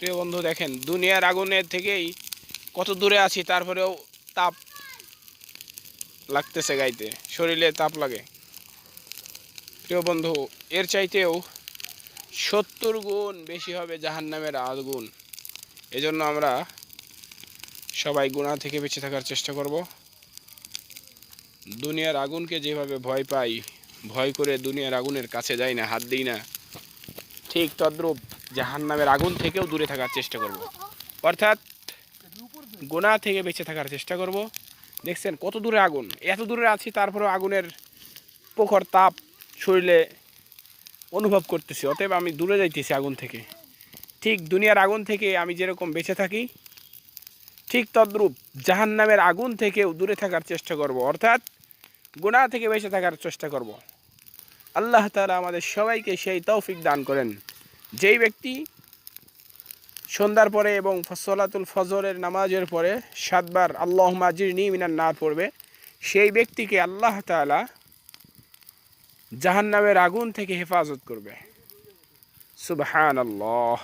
প্রিয় বন্ধু, দেখেন, দুনিয়ার আগুনের থেকেই কত দূরে আছি, তারপরেও তাপ লাগতেছে গাইতে, শরীরে তাপ লাগে। প্রিয় বন্ধু, এর চাইতেও সত্তর গুণ বেশি হবে জাহান্নামের আগুন। এজন্য আমরা সবাই গুণা থেকে বেঁচে থাকার চেষ্টা করব। দুনিয়ার আগুনকে যেভাবে ভয় পাই, ভয় করে দুনিয়ার আগুনের কাছে যাই না, হাত দিই না, ঠিক তদ্রূপ জাহান্নামের আগুন থেকেও দূরে থাকার চেষ্টা করব। অর্থাৎ গোনা থেকে বেঁচে থাকার চেষ্টা করব। দেখছেন কত দূরে আগুন। এত দূরে আছি, তারপরেও আগুনের প্রখর তাপ শরীরে অনুভব করতেছি, অতএব আমি দূরে যাইতেছি আগুন থেকে। ঠিক দুনিয়ার আগুন থেকে আমি যেরকম বেঁচে থাকি, ঠিক তদ্রূপ জাহান্নামের আগুন থেকেও দূরে থাকার চেষ্টা করব। অর্থাৎ গুনাহ থেকে বেঁচে থাকার চেষ্টা করব। আল্লাহ তাআলা আমাদের সবাইকে সেই তৌফিক দান করেন। যেই ব্যক্তি সন্ধ্যার পরে এবং ফসলাতুল ফজরের নামাজের পরে সাতবার আল্লাহ মাজির নিমিনার না পড়বে, সেই ব্যক্তিকে আল্লাহ তালা জাহান্নামের আগুন থেকে হেফাজত করবে। সুবহান আল্লাহ